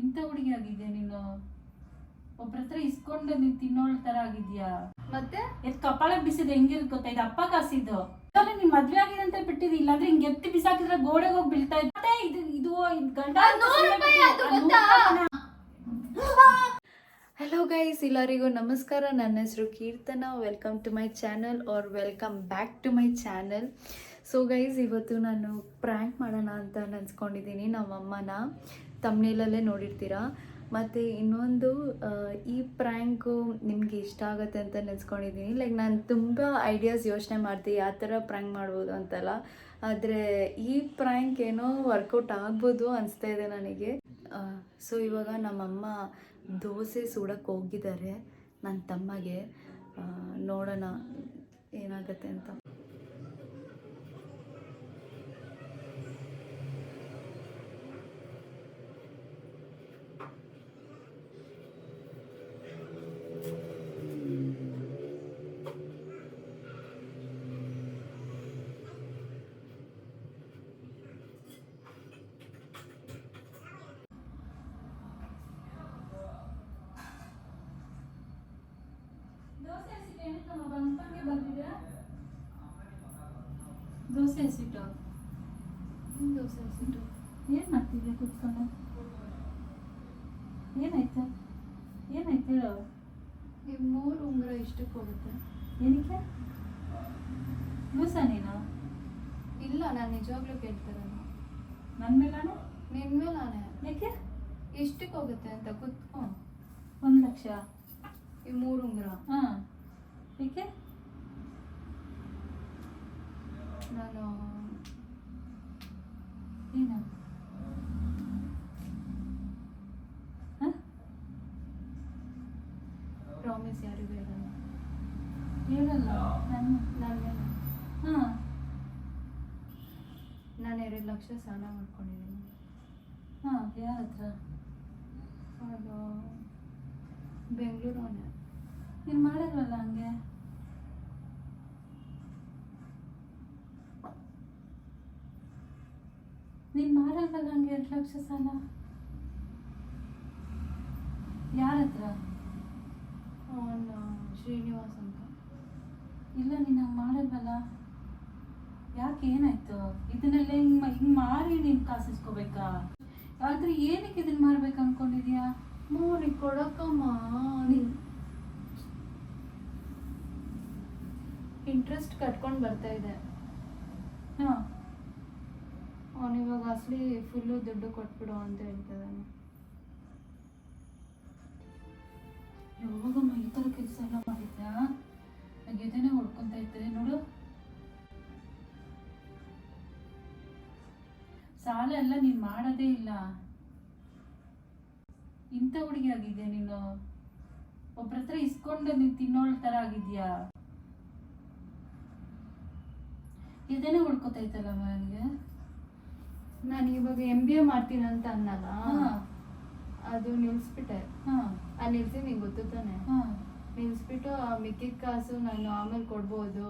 ಇಂಥ ಹುಡುಗಿ ಆಗಿದ್ಯಾ ನೀನು? ಒಬ್ರ ಹತ್ರ ಇಸ್ಕೊಂಡು ನೀನ್ ತಿನ್ನೋಳ ತರ ಆಗಿದ್ಯಾ? ಮತ್ತೆ? ಎತ್ ಕಪಾಳ ಬಿಸಿದ ಹೆಂಗಿರುತ್ತೆ ಗೊತ್ತಾ? ಇದು ಅಪ್ಪ ಕಾಸಿದ್ದು. ಇವಾಗ ನೀನ್ ಮದ್ವೆ ಆಗಿದೆ ಅಂತ ಬಿಟ್ಟಿದ್ ಇಲ್ಲಾಂದ್ರೆ ಹಿಂಗ್ ಎತ್ತಿ ಬಿಸಾಕಿದ್ರೆ ಗೋಡೆಗೆ ಹೋಗಿ ಬೀಳ್ತಾ ಇದ್ದ ಮತ್ತೆ ಇದು ಇದು ಗಂಡ ರೂಪಾಯಿ ಅದು ಗೊತ್ತಾ? ಹಲೋ ಗೈಸ್ ಎಲ್ಲರಿಗೂ ನಮಸ್ಕಾರ. ನನ್ನ ಹೆಸರು Keerthana. Welcome to my channel or welcome back to my channel so guys ಇವತ್ತು ನಾನು ಪ್ರ್ಯಾಂಕ್ ಮಾಡೋಣ ಅಂತ ನೆನೆಸ್ಕೊಂಡಿದ್ದೀನಿ ನಮ್ಮಮ್ಮನ. ತಮ್ಮನೇಲಲ್ಲೇ ನೋಡಿರ್ತೀರಾ? ಮತ್ತು ಇನ್ನೊಂದು ಈ ಪ್ರ್ಯಾಂಕು ನಿಮಗೆ ಇಷ್ಟ ಆಗುತ್ತೆ ಅಂತ ನೆನೆಸ್ಕೊಂಡಿದ್ದೀನಿ. ಲೈಕ್ ನಾನು ತುಂಬ ಐಡಿಯಾಸ್ ಯೋಚನೆ ಮಾಡ್ತೀನಿ ಯಾವ ಥರ ಪ್ರ್ಯಾಂಕ್ ಮಾಡ್ಬೋದು ಅಂತಲ್ಲ. ಆದರೆ ಈ ಪ್ರ್ಯಾಂಕ್ ಏನೋ ವರ್ಕೌಟ್ ಆಗ್ಬೋದು ಅನಿಸ್ತಾ ಇದೆ ನನಗೆ. ಸೊ ಇವಾಗ ನಮ್ಮಮ್ಮ ದೋಸೆ ಸುಡಕ್ಕೆ ಹೋಗಿದ್ದಾರೆ ನನ್ನ ತಮ್ಮಗೆ. ನೋಡೋಣ, ಏನಾಗುತ್ತೆ ಅಂತ. ನಮ್ಮ ಬಂಪಂಗೆ ಬಂದಿದ್ದೀರಾ? ದೋಸೆ ಹಸಿಟ್ಟು. ದೋಸೆ ಹಸಿಟ್ಟು? ಏನ್ ಮಾಡ್ತಿದ್ಯಾ ಕುತ್ಕೊಂಡು? ಏನಾಯ್ತು? ಏನಾಯ್ತು ಹೇಳು. ಈ ಮೂರು ಉಂಗುರ ಇಷ್ಟಕ್ಕೆ ಹೋಗುತ್ತೆ. ಏನಕ್ಕೆ? ಲೂಸ ನೀನು? ಇಲ್ಲ ನಾನು ನಿಜವಾಗ್ಲೂ ಕೇಳ್ತಾರೆ ನನ್ನ ಮೇಲಾನು? ನಿನ್ನ ಮೇಲಾನೆ. ಯಾಕೆ? ಎಷ್ಟಕ್ಕೆ ಹೋಗುತ್ತೆ ಅಂತ ಕುತ್ಕೊ. ಒಂದು ಲಕ್ಷ. ಈ ಮೂರು ಉಂಗುರ. ಹಾ. ಏಕೆ ನಾನು ಏನು? ಪ್ರಾಮಿಸ್ ಯಾರಿಗೂ ಹೇಳಲ್ಲ. ಹೇಳಲ್ಲ ನನ್ನ ನನ್ನ ಹಾಂ. ನಾನು ಎರಡು ಲಕ್ಷ ಸಾಲ ಮಾಡ್ಕೊಂಡಿದ್ದೀನಿ. ಹಾಂ, ಯಾರ ಹತ್ರ? ಅದು ಬೆಂಗಳೂರು ಅವನೇ ನೀನು ಮಾಡಲ್ವಲ್ಲ ಹಂಗೆ? ನೀನು ಮಾಡಲ್ವಲ್ಲ ನನಗೆ ಎರಡು ಲಕ್ಷ ಸಾಲ? ಯಾರ ಹತ್ರ ಅವನ ಶ್ರೀನಿವಾಸ್ ಅಂತ. ಇಲ್ಲ ನೀನು ಹಂಗೆ ಮಾಡಲ್ವಲ್ಲ ಯಾಕೆ ಏನಾಯ್ತು? ಇದನ್ನೆಲ್ಲ ಹಿಂಗೆ ಹಿಂಗ್ ಮಾರಿ ನೀನು ಕಾಸು ಇಸ್ಕೋಬೇಕಾ? ಆದ್ರೆ ಏನಕ್ಕೆ ಇದನ್ನ ಮಾಡ್ಬೇಕು ಅನ್ಕೊಂಡಿದ್ಯಾ? ನೋಡಿ ಕೊಡಕ್ಕಮ್ಮ ಇಂಟ್ರೆಸ್ಟ್ ಕಟ್ಕೊಂಡು ಬರ್ತಾ ಇದೆ. ಹಾ. ಅವನು ಇವಾಗ ಅಸಲಿ ಫುಲ್ಲು ದುಡ್ಡು ಕೊಟ್ಬಿಡು ಅಂತ ಹೇಳ್ತಿದ್ದಾನೆ ಯಾವಾಗ ಈ ಥರ ಕೆಲಸ ಎಲ್ಲ ಮಾಡಿದ್ಯಾ? ನಂಗೆ ಎದೆನೇ ಹೊಡ್ಕೊಂತ ಇರ್ತದೆ ನೋಡು. ಸಾಲ ಎಲ್ಲ ನೀನು ಮಾಡೋದೇ ಇಲ್ಲ. ಇಂಥ ಹುಡುಗಿ ಆಗಿದ್ಯಾ ನೀನು? ಒಬ್ರ ಹತ್ರ ಇಸ್ಕೊಂಡು ನೀನು ತಿನ್ನೋಳ್ ಥರ ಆಗಿದ್ಯಾ? ಎದೆನೇ ಹೊಡ್ಕೊತೈತಲ್ಲ ನನಗೆ ನಾನು ಇವಾಗ ಎಂ ಬಿ ಎ ಮಾಡ್ತೀನಿ ಅಂತ ಅನ್ನಲ್ಲ ಅದು ನಿಲ್ಸ್ಬಿಟ್ಟೆ. ಅಲ್ಲಿ ಆ ನಿಲ್ಸಿ ನಿಂಗೆ ಗೊತ್ತು ತಾನೆ. ಹಾ. ನಿಲ್ಸ್ಬಿಟ್ಟು ಆ ಮಿಕ್ಕಿದ ಕಾಸು ನಾನು ಆಮೇಲೆ ಕೊಡ್ಬೋದು.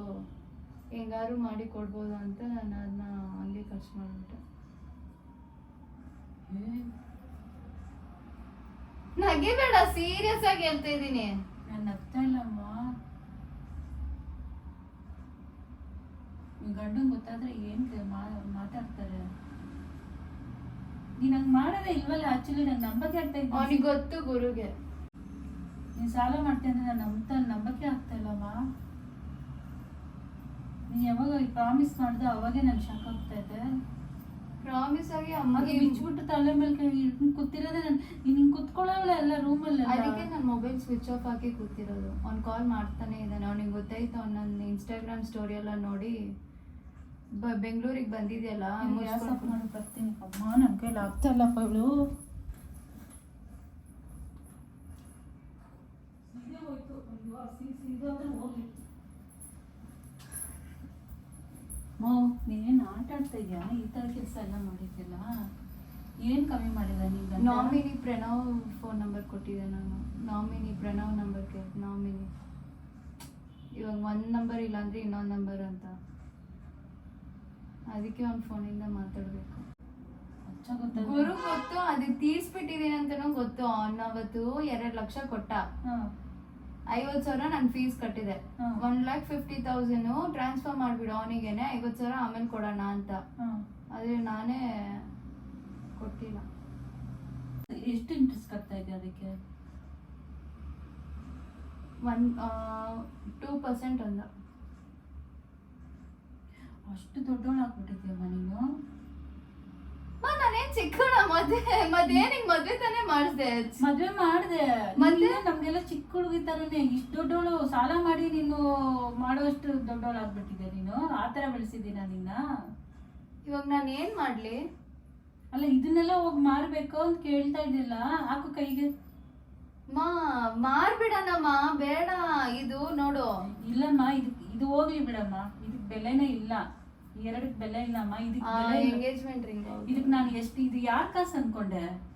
ಹೆಂಗಾರು ಮಾಡಿ ಕೊಡ್ಬೋದು ಅಂತ ನಾನು ಅದನ್ನ ಹಂಗೆ ಖರ್ಚು ಮಾಡಿಬಿಟ್ಟೆ. ಏ, ನಗೆ ಬೇಡ ಸೀರಿಯಸ್ ಆಗಿ ಹೇಳ್ತಾ ಇದ್ದೀನಿ. ನಾನು ನಗ್ತಾ ಇಲ್ಲಮ್ಮ. ನಿನ್ ಗಂಡಂಗ್ ಗೊತ್ತಾದ್ರೆ ಏನು ಮಾತಾಡ್ತಾರೆ? ನೀನ್ ಹಂಗ್ ಮಾಡೋದೇ ಇಲ್ವಲ್ಲ? ಆಕ್ಚುಲಿ ನಂಗೆ ನಂಬಕ್ಕೆ ಆಗ್ತಾ ಇದ್ದ ಅವನಿಗೆ ಗೊತ್ತು ಗುರುಗೆ. ನೀನ್ ಸಾಲ ಮಾಡ್ತೀನಿ ಅಂದ್ರೆ ನಾನು ನಂಬ್ತಾ ನಂಬಕ್ಕೆ ಆಗ್ತಾ ಇಲ್ಲಮ್ಮ. ನೀನ್ ಯಾವಾಗ ಪ್ರಾಮಿಸ್ ಮಾಡ್ದೆ ಅವಾಗೆ ನನ್ ಶಾಕ್ ಆಗ್ತಾ ಇದೆ. ಪ್ರಾಮಿಸ್ ಆಗಿ ಅಮ್ಮಗೆ ಬಿಚ್ಬಿಟ್ಟು ತಲೆ ಮೇಲೆ ಕೈ ಕೂತಿರೋದೆ ಕೂತಿರೋದೇ ನನ್ ನೀನ್ ಹಿಂಗ್ ಕುತ್ಕೊಳ್ಳೋಲ್ಲ ಎಲ್ಲ ರೂಮಲ್ಲಿ ಅದಕ್ಕೆ ನನ್ನ ಮೊಬೈಲ್ ಸ್ವಿಚ್ ಆಫ್ ಹಾಕಿ ಕೂತಿರೋದು. ಅವ್ನು ಕಾಲ್ ಮಾಡ್ತಾನೆ ಇದ್ದಾನೆ. ಅವ್ನಿಗೆ ಗೊತ್ತಾಯ್ತು ಅವ್ನು ನನ್ನ ಇನ್ಸ್ಟಾಗ್ರಾಮ್ ಸ್ಟೋರಿ ಎಲ್ಲ ನೋಡಿ. ಬೆಂಗಳೂರಿಗೆ ಬಂದಿದೆಯಲ್ಲ ಗ್ಯಾಸ್ ಆಫ್ ಮಾಡಿ ಬರ್ತೀನಿ ಅಮ್ಮ ನನ್ನ ಕೈಲಿ ಆಗ್ತಾ ಇಲ್ಲಪ್ಪ ಇವಳು. ಮೋ ನೀನೇನ್ ಆಟ ಆಡ್ತಾ ಇದೆಯಾ? ಈ ಥರ ಕೆಲಸ ಎಲ್ಲ ಮಾಡಿದ್ಯಲ್ಲ? ಏನು ಕಮ್ಮಿ ಮಾಡಿಲ್ಲ ನೀವು ನಾಮಿನಿ ಪ್ರಣವ್ ಫೋನ್ ನಂಬರ್ ಕೊಟ್ಟಿದ್ದೆ ನಾನು. ನಾಮಿನಿ ಪ್ರಣವ್ ನಂಬರ್ ಕೇಳಿ ನಾಮಿನಿ. ಇವಾಗ ಒಂದು ನಂಬರ್ ಇಲ್ಲಾಂದ್ರೆ ಇನ್ನೊಂದು ನಂಬರ್ ಅಂತ. ಅದಕ್ಕೆ ಅವ್ನ ಫೋನಿಂದ ಮಾತಾಡಬೇಕು. ಗುರು ಗೊತ್ತು ಅದಕ್ಕೆ ತೀರ್ಸ್ಬಿಟ್ಟಿದೀನಿ ಅಂತಾನು ಗೊತ್ತು. ಅವ್ನ ಅವತ್ತು ಎರಡ್ ಲಕ್ಷ ಕೊಟ್ಟ. ಐವತ್ ಸಾವಿರ ನಾನು ಫೀಸ್ ಕಟ್ಟಿದೆ. One lakh fifty thousand transfer ಮಾಡ್ಬಿಡು ಅವನಿಗೆನೆ. ಐವತ್ ಸಾವಿರ ಆಮೇಲೆ ಕೊಡೋಣ ಅಂತ. ಆದ್ರೆ ನಾನೇ ಕೊಟ್ಟಿಲ್ಲ. ಎಷ್ಟು ಇಂಟ್ರೆಸ್ಟ್ ಕಟ್ತಾ ಇದೆ ಅದಕ್ಕೆ? ಒನ್ ಟೂ ಪರ್ಸೆಂಟ್ ಅಂದ. ಅಷ್ಟು ದೊಡ್ಡವಳು ಆಗ್ಬಿಟ್ಟಿದ್ಯಮ್ಮ ನೀನು? ಮಾ ನಾನೇನ್ ಚಿಕ್ಕಣ ಮದ್ವೆ ಮತ್ತೇನಿಗ್ ಮದ್ವೆ ತಾನೇ ಮಾಡಿಸ್ದೆ ಮದ್ವೆ ಮಾಡ್ದೆ. ಮತ್ತೆ? ನಮ್ಗೆಲ್ಲ ಚಿಕ್ಕ ಹುಡುಗಿ ತರನೇ ಇಷ್ಟು ದೊಡ್ಡವಳು ಸಾಲ ಮಾಡಿ ನೀನು ಮಾಡುವಷ್ಟು ದೊಡ್ಡವಳು ಆಗ್ಬಿಟ್ಟಿದ್ದೆ ನೀನು. ಆ ತರ ಬೆಳೆಸಿದ್ದೀನ ನಿನ್ನ? ಇವಾಗ ನಾನು ಏನ್ ಮಾಡ್ಲಿ? ಅಲ್ಲ ಇದನ್ನೆಲ್ಲ ಹೋಗಿ ಮಾರ್ಬೇಕು ಅಂತ ಕೇಳ್ತಾ ಇದ್ದಿಲ್ಲ. ಹಾಕು ಕೈಗೆ. ಮಾ ಮಾರ್ಬಿಡಣಮ್ಮ ಬೇಡ ಇದು ನೋಡು. ಇಲ್ಲಮ್ಮ ಇದು ಇದು ಹೋಗ್ಲಿ ಬಿಡಮ್ಮ. ಇದಕ್ ಬೆಲೆನೇ ಇಲ್ಲ. ಎರಡಕ್ ಬೆಲೆ ಇಲ್ಲಮ್ಮ. ಇದಕ್ ಬೆಲೆ ಇಲ್ಲ. ಎಂಗೇಜ್ಮೆಂಟ್ ರಿಂಗ್ ಇದಕ್ ನಾನು ಎಷ್ಟು ಇದು ಯಾರ ಕಾಸು ಅನ್ಕೊಂಡೆ?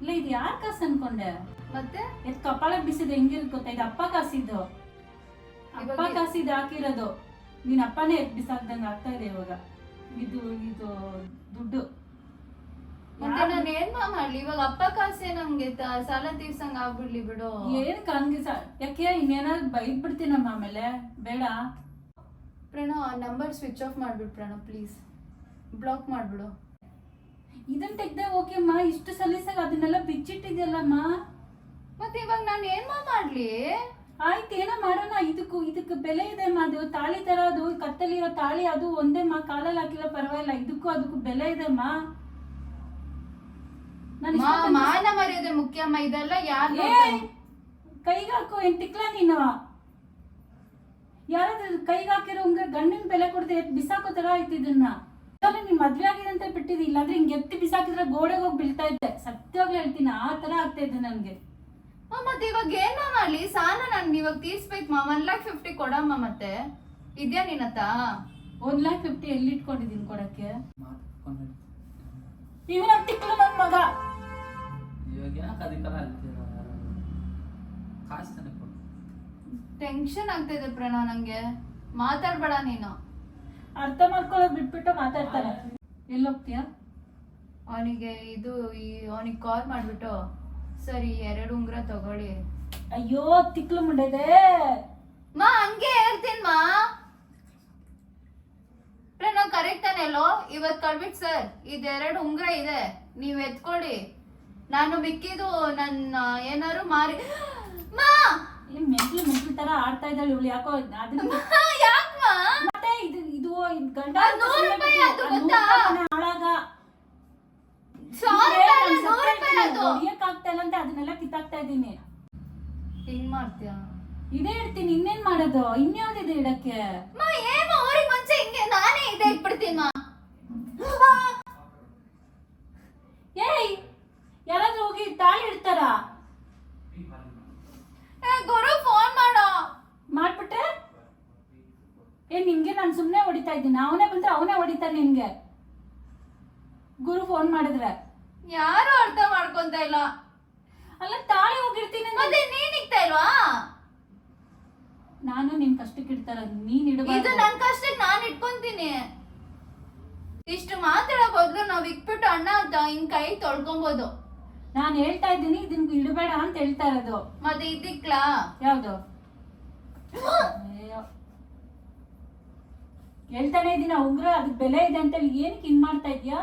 ಇಲ್ಲ ಇದು ಯಾರ ಕಾಸು ಅನ್ಕೊಂಡೆ? ಮತ್ತೆ? ಎತ್ ಕಪಾಳ ಬಿಸಿದ್ ಹೆಂಗಿರುತ್ತೆ ಗೊತ್ತಾ? ಇದು ಅಪ್ಪ ಕಾಸಿದ್ದು. ಅಪ್ಪ ಇವಾಗ- ಕಾಸಿದ್ ಹಾಕಿರೋದು. ನೀನ್ ಅಪ್ಪನೇ ಎತ್ ಬಿಸಾಕ್ದಂಗ ಆಗ್ತಾ ಇದೆ ಇವಾಗ. ಇದು ಇದು ದುಡ್ಡು. ಮತ್ತೆ ನಾನು ಏನ್ ಮಾಡ್ಲಿ? ಇವಾಗ ಅಪ್ಪ ಕಾಸೆ ನಮ್ಗೆ ತ- ಸಾಲ ತೀರ್ಸಂಗ್ ಆಗ್ಬಿಡ್ಲಿ ಬಿಡು. ಏನ್ ಹಂಗೆ ಸ ಯಾಕೆ ಇನ್ನೇನಾದ್ರು ಬೈದ್ ಬಿಡ್ತೀನಮ್ಮ ಆಮೇಲೆ? ಬೇಡ. ಪ್ರಣವ್ ನಂಬರ್ ಸ್ವಿಚ್ ಆಫ್ ಮಾಡ್ಬಿಡು ಪ್ರಣ ಪ್ಲೀಸ್ ಬ್ಲಾಕ್ ಮಾಡ್ಬಿಡು. ಇದನ್ನ ತೆಗ್ದೆ ಓಕೆಮ್ಮ ಇಷ್ಟು ಸಲೀಸಾಗಿ ಅದನ್ನೆಲ್ಲ ಬಿಚ್ಚಿಟ್ಟಿದ್ಯಲ್ಲಮ್ಮ ಮತ್ತೆ ಇವಾಗ ನಾನು ಏನ್ಮ ಮಾಡ್ಲಿ? ಆಯ್ತು ಏನೋ ಮಾಡೋಣ ಇದಕ್ಕೂ ಇದಕ್ಕೆ ಬೆಲೆ ಇದೆ ಅಮ್ಮ ಅದು ತಾಳಿ ತರೋದು ಕತ್ತಲಿರೋ ತಾಳಿ ಅದು ಒಂದೇ ಮಾ ಕಾಲಲ್ಲಿ ಹಾಕಿಲ್ಲ ಪರವಾಗಿಲ್ಲ ಇದಕ್ಕೂ ಅದಕ್ಕೂ ಬೆಲೆ ಇದೆ ಅಮ್ಮ ನಾನು ಮಾ- ಇಷ್ಟೊತ್ತಂಕ- ಮಾನ ಮರ್ಯಾದೆ ಮುಖ್ಯಮ್ಮ ಇದೆಲ್ಲ ಯಾರು ಕೈಗಾಕು ಕೈಗೆ ಹಾಕೋ ಏನ್ ತಿಕ್ಲ ನೀನು? ಯಾರಾದ್ರೂ ಕೈಗೆ ಹಾಕಿರೋ ಹಂಗ ಗಂಡಿನ ಬೆಲೆ ಕೊಡದೆ ಎತ್ ಬಿಸಾಕೋ ತರ ಆಯ್ತು ಇದನ್ನ. ನೀನ್ ಮದ್ವೆ ಆಗಿದೆ ಅಂತ ಬಿಟ್ಟಿದಿ ಇಲ್ಲಾಂದ್ರೆ ಹಿಂಗೆ ಎತ್ತಿ ಬಿಸಾಕಿದ್ರೆ ಗೋಡೆಗೆ ಹೋಗಿ ಬೀಳ್ತಾ ಇದ್ದೆ. ಸತ್ಯವಾಗ್ಲೂ ಹೇಳ್ತೀನಿ ಆ ತರ ಆಗ್ತಾ ಇದ್ದೆ ನನ್ಗೆ. ಮತ್ತೆ ಇವಾಗ ಏನ ಮಾಡ್ಲಿ ಸಾಲ ನಂಗೆ ಇವಾಗ ತೀರ್ಸ್ಬೇಕು ಮಾ ಒನ್ ಲ್ಯಾಕ್ ಫಿಫ್ಟಿ ಕೊಡಮ್ಮ ಮತ್ತೆ. ಇದ್ಯಾ ನಿನ್ನತ್ತ ಒನ್ ಲ್ಯಾಕ್ ಫಿಫ್ಟಿ ಎಲ್ಲಿ ಇಟ್ಕೊಂಡಿದೀನಿ ಕೊಡಕ್ಕೆ? ಇವನ ನನ್ ಮಗ. ಇವಾಗ ಯಾಕೆ ಅದಕ್ಕೆಲ್ಲ ಅಲ್ತೀರ ಕಾಸು ತಾನೆ ಆಗ್ತಾ ಟೆನ್ಷನ್ ಆಗ್ತಿದೆ ಪ್ರಣವ್ ನಂಗೆ. ಮಾತಾಡ್ಬೇಡ ನೀನು. ಅರ್ಥ ಮಾಡ್ಕೊಳ್ಳೋದ್ ಬಿಟ್ಬಿಟ್ಟು ಮಾತಾಡ್ತಾನೆ. ಎಲ್ಲೋಗ್ತೀಯಾ ಅವನಿಗೆ ಇದು ಈ ಅವನಿಗೆ ಕಾಲ್ ಮಾಡಿಬಿಟ್ಟು ಸರಿ ಎರಡು ಉಂಗ್ರ ತಗೊಳ್ಳಿ. ಅಯ್ಯೋ ತಿಕ್ಲು ಮುಂಡೆದೆ ಮಾ ಹಂಗೆ ಹೇಳ್ತೀನಿ ಮಾ. ಪ್ರಣವ್ ಕರೆಕ್ಟ್ ತಾನೆ ಅಲ್ಲೋ? ಇವತ್ ಕಳ್ಬಿಟ್ ಸರ್ ಇದೆರಡು ಉಂಗ್ರ ಇದೆ. ನೀವು ಎತ್ಕೊಳ್ಳಿ. ನಾನು ಮಿಕ್ಕಿದು ನನ್ನ ಏನಾರು ಮಾರಿ ಮೆಂಟ್ಲು ಮೆಂಟ್ಲು ತರ ಆಡ್ತಾ ಇದ್ದಾಳೆ ಇವಳು ಯಾಕೋ ಅದನ್ನ ಯಾಕಮ್ಮ ಮತ್ತೆ ಇದು ಇದು ಇದ್ ಗಂಡ ಅದ್ ನೂರು ರೂಪಾಯಿ ಅದು ಗೊತ್ತಾ? ಹಾಳಾಗ ಸಾವಿರ ರೂಪಾಯಿ ಅಲ್ಲ, ನೂರು ರೂಪಾಯಿ ಅದು ಹೊಡಿಯಕ್ ಇಲ್ಲ ಅಂತ ಅದನ್ನೆಲ್ಲ ಕಿತ್ತಾಕ್ತಾ ಇದ್ದೀನಿ. ಹಿಂಗ್ ಮಾಡ್ತೀಯ? ಇದೇ ಇಡ್ತೀನಿ ಇನ್ನೇನ್ ಮಾಡೋದು? ಇನ್ಯಾವ್ದಿದೆ ಇಡಕ್ಕೆ ಮಾ ಏನು ಅವ್ರಿಗೆ ಮುಂಚೆ ಹಿಂಗೆ ನಾನೇ ಇದೆ ಇಟ್ಬಿಡ್ತೀನಿ ಏಯ್ ಯಾರಾದ್ರೂ ಹೋಗಿ ತಾಳಿ ಇಡ್ತಾರ ಏ, ಗುರು ಫೋನ್ ಮಾಡೋ ಮಾಡ್ಬಿಟ್ಟೆ ಏ ನಿಂಗೆ ನಾನು ಸುಮ್ಮನೆ ಹೊಡಿತಾ ಇದ್ದೀನಿ. ಅವನೇ ಬಂದ್ರೆ ಅವನೇ ಹೊಡಿತಾನೆ ನಿನ್ಗೆ. ಗುರು ಫೋನ್ ಮಾಡಿದ್ರೆ. ಯಾರು ಅರ್ಥ ಮಾಡ್ಕೊಂತ ಇಲ್ಲ? ಅಲ್ಲ ತಾಳಿ ಹೋಗಿರ್ತೀನಿ ಮತ್ತೆ ನೀನ್ ಇಕ್ತಾ ಇಲ್ವಾ? ನಾನು ನಿನ್ ಕಷ್ಟಕ್ಕೆ ಇಡ್ತಾರ ನೀನ್ ಇದು ಇಡಬಾರ್ದು ನನ್ ಕಷ್ಟಕ್ಕೆ ನಾನ್ ಇಟ್ಕೊಂತೀನಿ. ಇಷ್ಟು ಮಾತಾಡೋ ಬದ್ಲು ನಾವ್ ಇಕ್ಬಿಟ್ಟು ಅಣ್ಣ ಅಂತ ಹಿಂಗ್ ಕೈ ತೊಳ್ಕೊಬೋದು. ನಾನು ಹೇಳ್ತಾ ಇದ್ದೀನಿ ಇದನ್ ಇಡಬೇಡ ಅಂತ ಹೇಳ್ತಾ ಇರೋದು. ಮತ್ತೆ ಇದಿಕ್ಲಾ? ಯಾವ್ದು? ಅಯ್ಯೋ. ಹೇಳ್ತಾನೆ ಇದೀನಿ ಉಂಗ್ರ ಅದಕ್ಕೆ ಬೆಲೆ ಇದೆ ಅಂತ ಹೇಳಿ ಏನಕ್ಕೆ ಹಿಂಗೆ ಮಾಡ್ತಾ ಇದೆಯಾ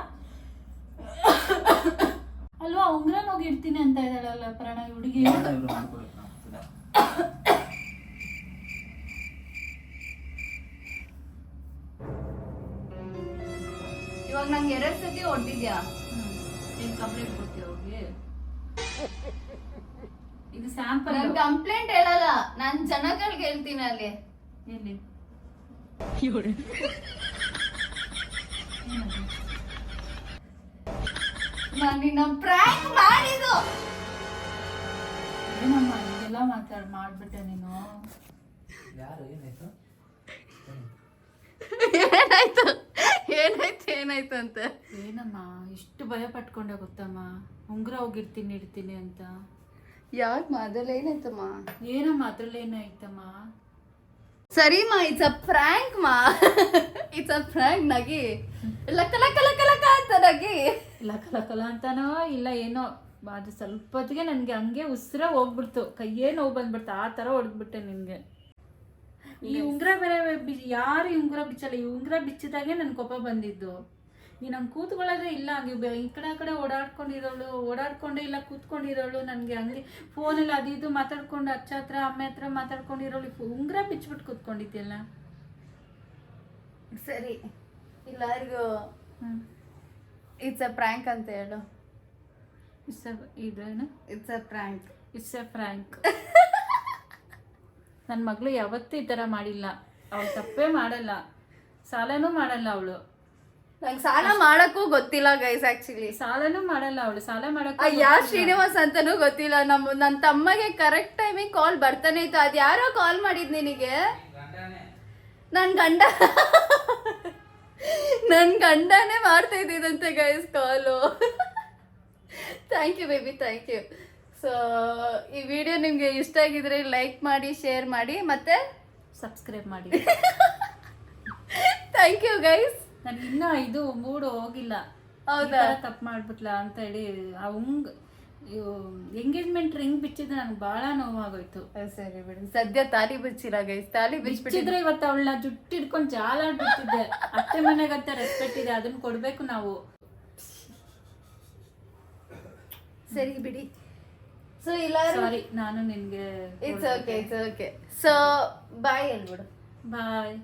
ಅಲ್ವಾ ಉಂಗ್ರ ಹೋಗಿ ಇಡ್ತೀನಿ ಅಂತ ಇದ್ದಾಳಲ್ಲ ಪ್ರಾಣ ಹುಡುಗಿ? ಇವಾಗ ನಂಗೆ ಎರಡ್ ಸತಿ ಹೊಡ್ದಿದ್ಯಾ? ಏನ್ ಕಂಪ್ಲೇಂಟ್ ಕೊಡ್ತೀಯ ಹೋಗಿ ಇದು ಸ್ಯಾಂಪಲ್ ನನ್ ಕಂಪ್ಲೇಂಟ್ ಹೇಳಲ್ಲ ನಾನು ಜನಗಳಿಗೆ ಹೇಳ್ತೀನಿ ಅಲ್ಲಿ. ಎಲ್ಲಿ? ನಾನ್ ನಿನ್ನ ಪ್ರಾಂಕ್ ಮಾಡಿದ್ದು. ಏನಮ್ಮ ಇದೆಲ್ಲ ಮಾತಾಡ್ ಮಾಡ್ಬಿಟ್ಟೆ ನೀನು? ಯಾರು ಏನಾಯ್ತು? ಏನಾಯ್ತು? ಏನಾಯ್ತು ಏನಾಯ್ತು ಅಂತ? ಏನಮ್ಮ ಇಷ್ಟು ಭಯ ಪಟ್ಕೊಂಡೆ ಗೊತ್ತಮ್ಮ? ಉಂಗುರ ಹೋಗಿರ್ತೀನಿ ಇಡ್ತೀನಿ ಅಂತ. ಯಾಕೆ ಮೊದಲು ಏನಾಯ್ತಮ್ಮ ಏನಮ್ಮ ಅದ್ರಲ್ಲಿ ಏನಾಯ್ತಮ್ಮ ಸರಿ ಮಾ ಇಟ್ಸ್ ಅ ಫ್ರ್ಯಾಂಕ್ ಮಾ. ಇಟ್ಸ್ ಅ ಫ್ರ್ಯಾಂಕ್ ನಗಿ. ಲಕ್ಕ ಲಕ್ಕ ಲಕ್ಕ ಲಕ್ಕ ಅಂತ ನಗಿ. ಲಕ ಲಕ ಲಕ ಅಂತಾನೋ ಇಲ್ಲ ಏನೋ ಅದು ಸ್ವಲ್ಪ ಹೊತ್ತಿಗೆ ನನಗೆ ಹಂಗೆ ಉಸಿರ ಹೋಗ್ಬಿಡ್ತು. ಕೈಯೇ ನೋವು ಬಂದ್ಬಿಡ್ತು. ಆ ಥರ ಹೊಡೆದ್ಬಿಟ್ಟೆ ನಿನಗೆ. ಈ ಉಂಗುರ ಬೇರೆ ಬಿ- ಯಾರು ಈ ಉಂಗುರ ಬಿಚ್ಚಲ್ಲ? ಈ ಉಂಗುರ ಬಿಚ್ಚಿದಾಗೆ ನನ್ನ ಕೋಪ ಬಂದಿದ್ದು. ನೀನು ಹಂಗೆ ಕೂತ್ಕೊಳ್ಳೋದೇ ಇಲ್ಲ ಹಂಗೆ ಈ ಕಡೆ ಆ ಕಡೆ ಓಡಾಡ್ಕೊಂಡಿರೋಳು ಓಡಾಡ್ಕೊಂಡೆ ಇಲ್ಲ ಕೂತ್ಕೊಂಡಿರೋಳು. ನನಗೆ ಹಂಗೆ ಫೋನಲ್ಲಿ ಅದು ಇದು ಮಾತಾಡ್ಕೊಂಡು ಅಚ್ಚ ಹತ್ರ ಅಮ್ಮ ಹತ್ರ ಮಾತಾಡ್ಕೊಂಡಿರೋಳು. ಉಂಗುರ ಬಿಚ್ಬಿಟ್ಟು ಕೂತ್ಕೊಂಡಿದ್ಯಲ್ಲ. ಸರಿ ಎಲ್ಲರಿಗೂ ಇಟ್ಸ್ ಅ ಪ್ರ್ಯಾಂಕ್ ಅಂತ ಹೇಳು. ಇಟ್ಸ್ ಇದೇನು? It's a prank it's a prank ನನ್ನ ಮಗಳು ಯಾವತ್ತೂ ಈ ಥರ ಮಾಡಿಲ್ಲ. ಅವಳು ತಪ್ಪೇ ಮಾಡಲ್ಲ. ಸಾಲನೂ ಮಾಡಲ್ಲ ಅವಳು. ನಂಗೆ ಸಾಲ ಮಾಡಕ್ಕೂ ಗೊತ್ತಿಲ್ಲ ಗೈಸ್ ಆಕ್ಚುಲಿ ಸಾಲನೂ ಮಾಡಲ್ಲ ಅವಳು ಸಾಲ ಮಾಡಕ್ಕೆ ಯಾರು ಶ್ರೀನಿವಾಸ್ ಅಂತಾನೂ ಗೊತ್ತಿಲ್ಲ. ನಮ್ಮ ನನ್ನ ತಮ್ಮಗೆ ಕರೆಕ್ಟ್ ಟೈಮಿಗೆ ಕಾಲ್ ಬರ್ತಾನೆ ಇತ್ತು. ಅದು ಯಾರೋ ಕಾಲ್ ಮಾಡಿದ್ ನಿನಗೆ? ನನ್ನ ಗಂಡ. ನನ್ನ ಗಂಡನೇ ಮಾಡ್ತಾ ಇದ್ದಿದಂತೆ guys call thank you baby thank you so ಈ ವಿಡಿಯೋ ನಿಮಗೆ ಇಷ್ಟ ಆಗಿದ್ರೆ ಲೈಕ್ ಮಾಡಿ ಶೇರ್ ಮಾಡಿ ಮತ್ತೆ ಸಬ್ಸ್ಕ್ರೈಬ್ ಮಾಡಿ. ಥ್ಯಾಂಕ್ ಯು ಗೈಸ್ ನನಗೆ ಇನ್ನೂ ಇದು ಮೂಡು ಹೋಗಿಲ್ಲ. ಹೌದಾ? ತಪ್ಪು ಮಾಡ್ಬಿಟ್ಲ ಅಂತ ಹೇಳಿ ಆ ಉಂಗ್ ಎಂಗೇಜ್ಮೆಂಟ್ ರಿಂಗ್ ಬಿಚ್ಚಿದ್ರೆ ನನಗೆ ಬಹಳ ನೋವಾಗೋಯ್ತು. ಸರಿ ಬಿಡಿ. ಸದ್ಯ ತಾಲಿ ಬಿಚ್ಚಿಲ್ಲ ಗೈಸ್ ತಾಲಿ ಬಿಚ್ಚಿದ್ರೆ ಇವತ್ತು ಅವಳನ್ನ ಜುಟ್ಟು ಹಿಡ್ಕೊಂಡು ಜಾಲಾಡ್ಬಿಟ್ಟಿದ್ದೆ ಅತ್ತೆ ಮನೆಗಂತ ರೆಸ್ಪೆಕ್ಟ್ ಇದೆ ಅದನ್ನ ಕೊಡ್ಬೇಕು ನಾವು. ಸರಿ ಬಿಡಿ. ಸೊ ಇಲ್ಲ ಸಾರಿ ನಾನು ನಿನ್ಗೆ it's okay it's okay so bye ಅಲ್ಬಿಡು bye